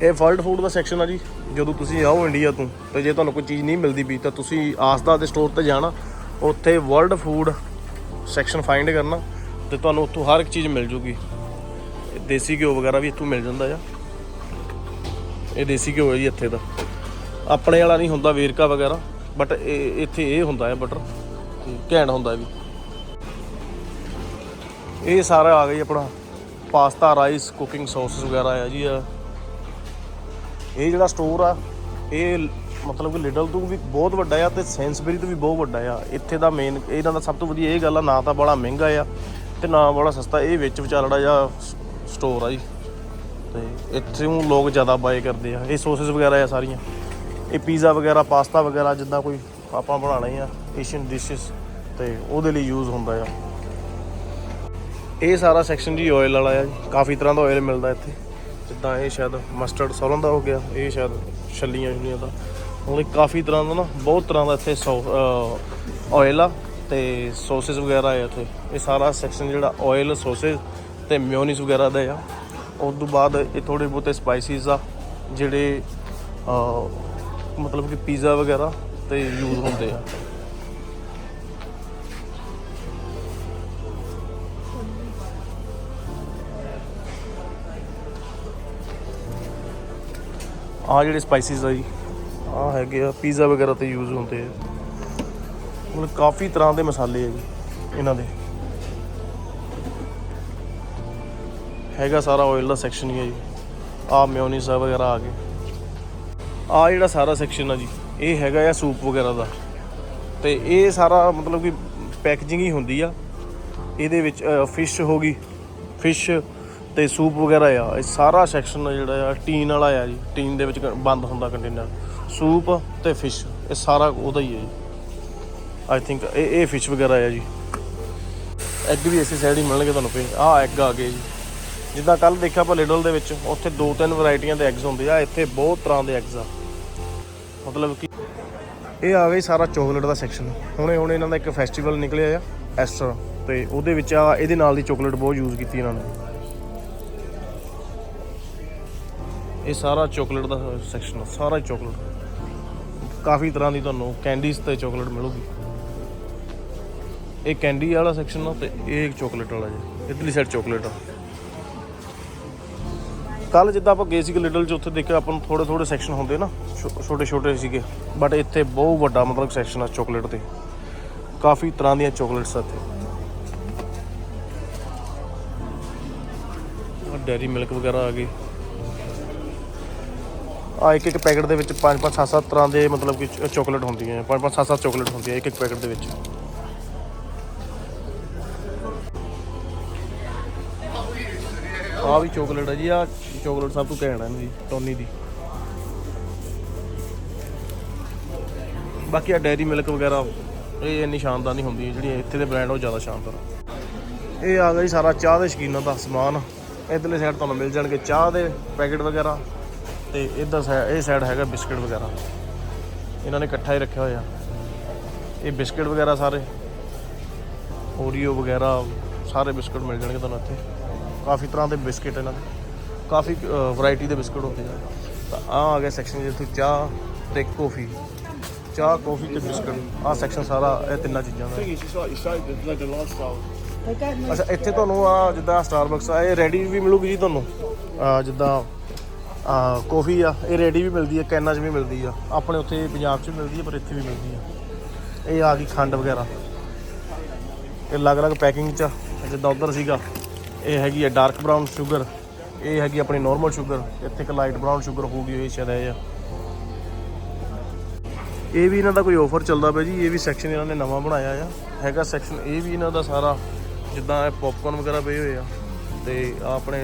ਇਹ ਵਰਲਡ ਫੂਡ ਦਾ ਸੈਕਸ਼ਨ ਆ ਜੀ, ਜਦੋਂ ਤੁਸੀਂ ਆਓ ਇੰਡੀਆ ਤੋਂ, ਤੇ ਜੇ ਤੁਹਾਨੂੰ ਕੋਈ ਚੀਜ਼ ਨਹੀਂ ਮਿਲਦੀ ਵੀ, ਤਾਂ ਤੁਸੀਂ ਆਸਦਾ ਦੇ ਸਟੋਰ ਤੇ ਜਾਣਾ, ਉੱਥੇ ਵਰਲਡ ਫੂਡ ਸੈਕਸ਼ਨ ਫਾਈਂਡ ਕਰਨਾ, ਤੇ ਤੁਹਾਨੂੰ ਉੱਥੋਂ ਹਰ ਇੱਕ ਚੀਜ਼ ਮਿਲ ਜੂਗੀ। ਦੇਸੀ ਘਿਓ ਵਗੈਰਾ ਵੀ ਇੱਥੋਂ ਮਿਲ ਜਾਂਦਾ ਆ। ਇਹ ਦੇਸੀ ਘਿਓ ਹੈ ਜੀ ਇੱਥੇ ਦਾ। ਆਪਣੇ ਵਾਲਾ ਨਹੀਂ ਹੁੰਦਾ ਵੇਰਕਾ ਵਗੈਰਾ ਬਟ ਇਹ ਇੱਥੇ ਇਹ ਹੁੰਦਾ ਹੈ ਬਟਰ ਘੈਂਟ ਹੁੰਦਾ ਵੀ। ਇਹ ਸਾਰਾ ਆ ਗਿਆ ਜੀ ਆਪਣਾ ਪਾਸਤਾ ਰਾਈਸ ਕੁਕਿੰਗ ਸੌਸਸ ਵਗੈਰਾ ਆ ਜੀ ਆ। ਇਹ ਜਿਹੜਾ ਸਟੋਰ ਆ, ਇਹ ਮਤਲਬ ਕਿ ਲਿਡਲ ਤੋਂ ਵੀ ਬਹੁਤ ਵੱਡਾ ਆ ਤੇ ਸੈਂਸਬਰੀ ਤੋਂ ਵੀ ਬਹੁਤ ਵੱਡਾ ਆ। ਇੱਥੇ ਦਾ ਮੇਨ ਇਹਨਾਂ ਦਾ ਸਭ ਤੋਂ ਵਧੀਆ ਇਹ ਗੱਲ ਆ, ਨਾ ਤਾਂ ਬੜਾ ਮਹਿੰਗਾ ਆ ਤੇ ਨਾ ਬੜਾ ਸਸਤਾ, ਇਹ ਵਿੱਚ ਵਿਚਾਲੜਾ ਜਿਹਾ ਸਟੋਰ ਆ ਜੀ। ਤੇ ਇੱਥੇ ਲੋਕ ਜ਼ਿਆਦਾ ਬਾਏ ਕਰਦੇ ਆ। ਇਹ ਸੌਸਸ ਵਗੈਰਾ ਆ ਸਾਰੀਆਂ। ਇਹ ਪੀਜ਼ਾ ਵਗੈਰਾ ਪਾਸਤਾ ਵਗੈਰਾ, ਜਿੱਦਾਂ ਕੋਈ ਆਪਾਂ ਬਣਾਉਣੇ ਆ ਏਸ਼ੀਅਨ ਡਿਸ਼ਸ ਤੇ ਉਹਦੇ ਲਈ ਯੂਜ਼ ਹੁੰਦਾ ਆ। ਇਹ ਸਾਰਾ ਸੈਕਸ਼ਨ ਜੀ ਆਇਲ ਵਾਲਾ ਆ ਜੀ। ਕਾਫੀ ਤਰ੍ਹਾਂ ਦਾ ਆਇਲ ਮਿਲਦਾ ਇੱਥੇ। ਜਿੱਦਾਂ ਇਹ ਸ਼ਾਇਦ ਮਸਟਰਡ ਸੋਲਨ ਦਾ ਹੋ ਗਿਆ, ਇਹ ਸ਼ਾਇਦ ਛੱਲੀਆਂ ਛੁੱਲੀਆਂ ਦਾ। ਹੁਣ ਇਹ ਕਾਫੀ ਤਰ੍ਹਾਂ ਦਾ ਨਾ, ਬਹੁਤ ਤਰ੍ਹਾਂ ਦਾ ਇੱਥੇ ਆਇਲ ਆ ਤੇ ਸੌਸਸ ਵਗੈਰਾ ਆ ਇੱਥੇ। ਇਹ ਸਾਰਾ ਸੈਕਸ਼ਨ ਜਿਹੜਾ ਆਇਲ ਸੌਸਸ ਤੇ ਮਿਓਨੀਸ ਵਗੈਰਾ ਦਾ ਆ। ਉਸ ਤੋਂ ਬਾਅਦ ਇਹ ਥੋੜੇ ਬਹੁਤੇ ਸਪਾਈਸਿਸ ਆ, ਜਿਹੜੇ ਮਤਲਬ ਕਿ ਪੀਜ਼ਾ ਵਗੈਰਾ ਤੇ ਯੂਜ਼ ਹੁੰਦੇ ਆ। ਆ ਜਿਹੜੇ ਸਪਾਈਸਿਸ ਆ ਜੀ ਆ ਹੈਗੇ ਆ ਪੀਜ਼ਾ ਵਗੈਰਾ ਤੇ ਯੂਜ਼ ਹੁੰਦੇ ਆ। ਮਤਲਬ ਕਾਫੀ ਤਰ੍ਹਾਂ ਦੇ ਮਸਾਲੇ ਆ ਜੀ, ਇਹਨਾਂ ਦੇ। ਹੈਗਾ ਸਾਰਾ ਆਇਲ ਦਾ ਸੈਕਸ਼ਨ ਹੀ ਹੈ ਜੀ। ਆ ਮਿਓਨੀਸ ਵਗੈਰਾ ਆ ਗਏ। ਆ ਜਿਹੜਾ ਸਾਰਾ ਸੈਕਸ਼ਨ ਆ ਜੀ, ਇਹ ਹੈਗਾ ਆ ਸੂਪ ਵਗੈਰਾ ਦਾ। ਤੇ ਇਹ ਸਾਰਾ ਮਤਲਬ ਕਿ ਪੈਕੇਜਿੰਗ ਹੀ ਹੁੰਦੀ ਆ। ਇਹਦੇ ਵਿੱਚ ਫਿਸ਼ ਹੋ ਗਈ। ਫਿਸ਼ ਤੇ ਸੂਪ ਵਗੈਰਾ ਆ। ਇਹ ਸਾਰਾ ਸੈਕਸ਼ਨ ਜਿਹੜਾ ਆ ਟੀਨ ਵਾਲਾ ਆ ਜੀ। ਟੀਨ ਦੇ ਵਿੱਚ ਕ- ਬੰਦ ਹੁੰਦਾ ਕੰਟੇਨਰ ਸੂਪ ਤੇ ਫਿਸ਼ ਇਹ ਸਾਰਾ ਉਹਦਾ ਹੀ ਹੈ ਜੀ। ਆਈ ਥਿੰਕ ਇਹ ਇਹ ਫਿਸ਼ ਵਗੈਰਾ ਆ ਜੀ। ਐਗ ਵੀ ਇਸੇ ਸਾਈਡ ਹੀ ਮਿਲਣਗੇ ਤੁਹਾਨੂੰ ਪਏ ਆਹ ਐਗ ਆ ਗਏ ਜੀ। ਜਿੱਦਾਂ ਕੱਲ ਦੇਖਿਆ ਆਪਾਂ ਲਿਡਲ ਦੇ ਵਿੱਚ, ਉੱਥੇ ਦੋ ਤਿੰਨ ਵੈਰਾਈਟੀਆਂ ਦੇ ਐਗਸ ਹੁੰਦੇ ਆ, ਇੱਥੇ ਬਹੁਤ ਤਰ੍ਹਾਂ ਦੇ ਐਗਸ ਆ। ਮਤਲਬ ਕਿ ਇਹ ਆ ਗਈ ਸਾਰਾ ਚਾਕਲੇਟ ਦਾ ਸੈਕਸ਼ਨ ਹੁਣੇ ਹੁਣੇ ਇਹਨਾਂ ਦਾ ਇੱਕ ਫੈਸਟੀਵਲ ਨਿਕਲਿਆ ਆ ਐਸਟਰ ਤੇ ਉਹਦੇ ਵਿੱਚ ਆ, ਇਹਦੇ ਨਾਲ ਦੀ ਚਾਕਲੇਟ ਬਹੁਤ ਯੂਜ਼ ਕੀਤੀ ਇਹਨਾਂ ਨੇ। ਇਹ ਸਾਰਾ ਚਾਕਲੇਟ ਦਾ ਸੈਕਸ਼ਨ ਸਾਰਾ ਚਾਕਲੇਟ ਕਾਫੀ ਤਰ੍ਹਾਂ ਦੀ ਤੁਹਾਨੂੰ ਕੈਂਡੀਜ਼ ਤੇ ਚਾਕਲੇਟ ਮਿਲੂਗੀ। ਇਹ ਕੈਂਡੀ ਵਾਲਾ ਸੈਕਸ਼ਨ ਆ ਤੇ ਇਹ ਚਾਕਲੇਟ ਵਾਲਾ ਜੀ ਇਧਰਲੀ ਸੈਟ ਚਾਕਲੇਟ ਆ। ਕੱਲ ਜਿੱਦਾਂ ਆਪਾਂ ਗਏ ਸੀਗੇ ਲਿਟਲ ਚ, ਉੱਥੇ ਦੇਖਿਆ ਆਪਾਂ ਨੂੰ ਥੋੜੇ ਥੋੜੇ ਸੈਕਸ਼ਨ ਹੁੰਦੇ ਨਾ ਛੋਟੇ ਛੋਟੇ ਸੀਗੇ। ਬਟ ਇੱਥੇ ਬਹੁਤ ਵੱਡਾ ਮਤਲਬ ਸੈਕਸ਼ਨ ਆ ਚਾਕਲੇਟ ਤੇ। ਕਾਫੀ ਤਰ੍ਹਾਂ ਦੀਆਂ ਚਾਕਲੇਟਸ ਆ ਇੱਥੇ। ਡੈਰੀ ਮਿਲਕ ਵਗੈਰਾ ਆ ਗਈ ਆ ਇੱਕ ਇੱਕ ਪੈਕਟ ਦੇ ਵਿੱਚ ਪੰਜ ਪੰਜ, ਸੱਤ ਸੱਤ ਤਰ੍ਹਾਂ ਦੇ ਮਤਲਬ ਕਿ ਚਾਕਲੇਟ ਹੁੰਦੀਆਂ ਪੰਜ ਪੰਜ, ਸੱਤ ਸੱਤ ਚਾਕਲੇਟ ਹੁੰਦੀਆਂ ਇੱਕ ਇੱਕ ਪੈਕਟ ਦੇ ਵਿੱਚ। ਆ ਵੀ ਚਾਕਲੇਟ ਹੈ ਜੀ ਆ ਚਾਕਲੇਟ ਸਭ ਤੋਂ ਘੈਂਟ ਇਹਨਾਂ ਦੀ, ਟੋਨੀ ਦੀ। ਬਾਕੀ ਆ ਡੈਰੀ ਮਿਲਕ ਵਗੈਰਾ, ਇਹ ਇੰਨੀ ਸ਼ਾਨਦਾਰ ਨਹੀਂ ਹੁੰਦੀ ਜਿਹੜੀਆਂ ਇੱਥੇ ਦੇ ਬ੍ਰਾਂਡ ਉਹ ਜ਼ਿਆਦਾ ਸ਼ਾਨਦਾਰ ਇਹ ਆ ਗਿਆ ਜੀ ਸਾਰਾ ਚਾਹ ਦੇ ਸ਼ਕੀਨਾਂ ਦਾ ਸਮਾਨ। ਇਧਰਲੇ ਸਾਈਡ ਤੁਹਾਨੂੰ ਮਿਲ ਜਾਣਗੇ ਚਾਹ ਦੇ ਪੈਕੇਟ ਵਗੈਰਾ ਤੇ ਇਧਰ ਇਹ ਸਾਈਡ ਹੈਗਾ ਬਿਸਕਟ ਵਗੈਰਾ। ਇਹਨਾਂ ਨੇ ਇਕੱਠਾ ਹੀ ਰੱਖਿਆ ਹੋਇਆ। ਇਹ ਬਿਸਕਟ ਵਗੈਰਾ ਸਾਰੇ। ਓਰੀਓ ਵਗੈਰਾ, ਸਾਰੇ ਬਿਸਕਟ ਮਿਲ ਜਾਣਗੇ ਤੁਹਾਨੂੰ ਇੱਥੇ। ਕਾਫੀ ਤਰ੍ਹਾਂ ਦੇ ਬਿਸਕਟ ਇਹਨਾਂ ਦੇ। ਕਾਫੀ ਵੈਰਾਈਟੀ ਦੇ ਬਿਸਕੁਟ ਹੁੰਦੇ ਆ। ਤਾਂ ਆ ਆ ਗਿਆ ਸੈਕਸ਼ਨ ਜਿੱਥੇ ਚਾਹ ਤੇ ਕੌਫੀ ਚਾਹ ਕੌਫੀ ਤੇ ਬਿਸਕੁਟ। ਆ ਸੈਕਸ਼ਨ ਸਾਰਾ ਇਹ ਤਿੰਨਾਂ ਚੀਜ਼ਾਂ ਦਾ। ਅੱਛਾ ਇੱਥੇ ਤੁਹਾਨੂੰ ਆ ਜਿੱਦਾਂ ਸਟਾਰਬਕਸ ਆ ਇਹ ਰੈਡੀ ਵੀ ਮਿਲੂਗੀ ਜੀ ਤੁਹਾਨੂੰ? ਜਿੱਦਾਂ ਆ ਕਾਫੀ ਆ ਇਹ ਰੈਡੀ ਵੀ ਮਿਲਦੀ ਆ ਕੈਨਾਂ 'ਚ ਵੀ ਮਿਲਦੀ ਆ। ਆਪਣੇ ਉੱਥੇ ਪੰਜਾਬ 'ਚ ਵੀ ਮਿਲਦੀ ਹੈ ਪਰ ਇੱਥੇ ਵੀ ਮਿਲਦੀ ਆ। ਇਹ ਆ ਗਈ ਖੰਡ ਵਗੈਰਾ। ਇਹ ਅਲੱਗ-ਅਲੱਗ ਪੈਕਿੰਗ 'ਚ ਆ, ਜਿੱਦਾਂ ਉਧਰ ਸੀਗਾ। ਇਹ ਹੈਗੀ ਆ ਡਾਰਕ ਬ੍ਰਾਊਨ ਸ਼ੂਗਰ ਇਹ ਹੈਗੀ ਆਪਣੀ ਨਾਰਮਲ ਸ਼ੂਗਰ ਇੱਥੇ ਇੱਕ ਲਾਈਟ ਬ੍ਰਾਊਨ ਸ਼ੂਗਰ ਹੋਊਗੀ, ਇਹ ਸ਼ਾਇਦ ਇਹ ਆ। ਇਹ ਵੀ ਇਹਨਾਂ ਦਾ ਕੋਈ ਆਫਰ ਚੱਲਦਾ ਪਿਆ ਜੀ, ਇਹ ਵੀ ਸੈਕਸ਼ਨ ਇਹਨਾਂ ਨੇ ਨਵਾਂ ਬਣਾਇਆ ਆ। ਹੈਗਾ ਸੈਕਸ਼ਨ ਇਹ ਵੀ ਇਹਨਾਂ ਦਾ ਸਾਰਾ, ਜਿੱਦਾਂ ਇਹ ਪੌਪਕਾਰਨ ਵਗੈਰਾ ਪਏ ਹੋਏ ਆ, ਤੇ ਆਪਣੇ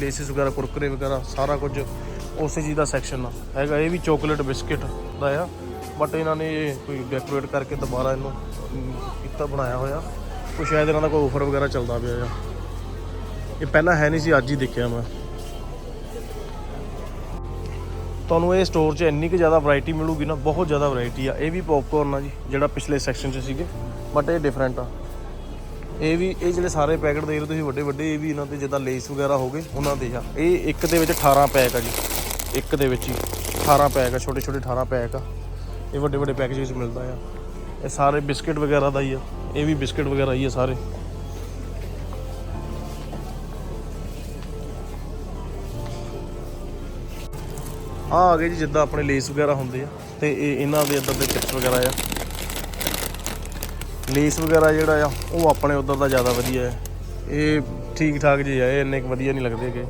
ਲੇਸਿਸ ਵਗੈਰਾ, ਕੁਰਕਰੇ ਵਗੈਰਾ, ਸਾਰਾ ਕੁਝ ਉਸੇ ਚੀਜ਼ ਦਾ ਸੈਕਸ਼ਨ ਆ। ਹੈਗਾ ਇਹ ਵੀ ਚਾਕਲੇਟ ਬਿਸਕਟ ਦਾ ਆ ਬਟ ਇਹਨਾਂ ਨੇ ਇਹ ਕੋਈ ਡੈਕੋਰੇਟ ਕਰਕੇ ਦੁਬਾਰਾ ਇਹਨੂੰ ਕੀਤਾ, ਬਣਾਇਆ ਹੋਇਆ। ਕੋਈ ਸ਼ਾਇਦ ਇਹਨਾਂ ਦਾ ਕੋਈ ਆਫਰ ਵਗੈਰਾ ਚੱਲਦਾ ਪਿਆ ਆ। ਇਹ ਪਹਿਲਾਂ ਹੈ ਨਹੀਂ ਸੀ, ਅੱਜ ਹੀ ਦੇਖਿਆ ਮੈਂ। ਤੁਹਾਨੂੰ ਇਹ ਸਟੋਰ 'ਚ ਇੰਨੀ ਕੁ ਜ਼ਿਆਦਾ ਵੈਰਾਈਟੀ ਮਿਲੂਗੀ ਨਾ, ਬਹੁਤ ਜ਼ਿਆਦਾ ਵੈਰਾਈਟੀ ਆ। ਇਹ ਵੀ ਪੌਪਕਾਰਨ ਆ ਜੀ, ਜਿਹੜਾ ਪਿਛਲੇ ਸੈਕਸ਼ਨ 'ਚ ਸੀਗੇ ਬਟ ਇਹ ਡਿਫਰੈਂਟ ਆ। ਇਹ ਵੀ, ਇਹ ਜਿਹੜੇ ਸਾਰੇ ਪੈਕਟ ਦੇਖ ਰਹੇ ਤੁਸੀਂ, ਵੱਡੇ ਵੱਡੇ, ਇਹ ਵੀ ਇਹਨਾਂ ਤੇ ਜਿੱਦਾਂ ਲੇਸ ਵਗੈਰਾ ਹੋ ਗਏ, ਉਹਨਾਂ ਦੇ ਆ। ਇਹ ਇੱਕ ਦੇ ਵਿੱਚ 18 ਪੈਕ ਆ ਜੀ, ਇੱਕ ਦੇ ਵਿੱਚ ਹੀ 18 ਪੈਕ ਆ, ਛੋਟੇ ਛੋਟੇ 18 ਪੈਕ ਆ। ਇਹ ਵੱਡੇ ਵੱਡੇ ਪੈਕੇਜ ਵਿੱਚ ਮਿਲਦਾ ਆ। ਇਹ ਸਾਰੇ ਬਿਸਕਟ ਵਗੈਰਾ ਦਾ ਹੀ ਆ, ਇਹ ਵੀ ਬਿਸਕਟ ਵਗੈਰਾ ਹੀ ਆ ਸਾਰੇ। ਆ ਆ ਗਏ ਜੀ, ਜਿੱਦਾਂ ਆਪਣੇ ਲੇਸ ਵਗੈਰਾ ਹੁੰਦੇ ਆ। ਤੇ ਇਹ ਇਹਨਾਂ ਦੇ ਇੱਧਰ ਦੇ ਚਿਪਸ ਵਗੈਰਾ ਆ। ਲੇਸ ਵਗੈਰਾ ਜਿਹੜਾ ਆ, ਉਹ ਆਪਣੇ ਉਧਰ ਦਾ ਜ਼ਿਆਦਾ ਵਧੀਆ ਹੈ ਇਹ ਠੀਕ ਠਾਕ ਜੇ ਆ, ਇਹ ਇੰਨੇ ਕੁ ਵਧੀਆ ਨਹੀਂ ਲੱਗਦੇ ਹੈਗੇ।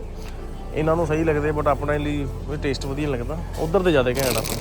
ਇਹਨਾਂ ਨੂੰ ਸਹੀ ਲੱਗਦੇ ਬਟ ਆਪਣੇ ਲਈ ਉਹ ਟੇਸਟ ਵਧੀਆ ਨਹੀਂ ਲੱਗਦਾ। ਉਧਰ ਦੇ ਜ਼ਿਆਦਾ ਘੈਂਟ ਆਪਾਂ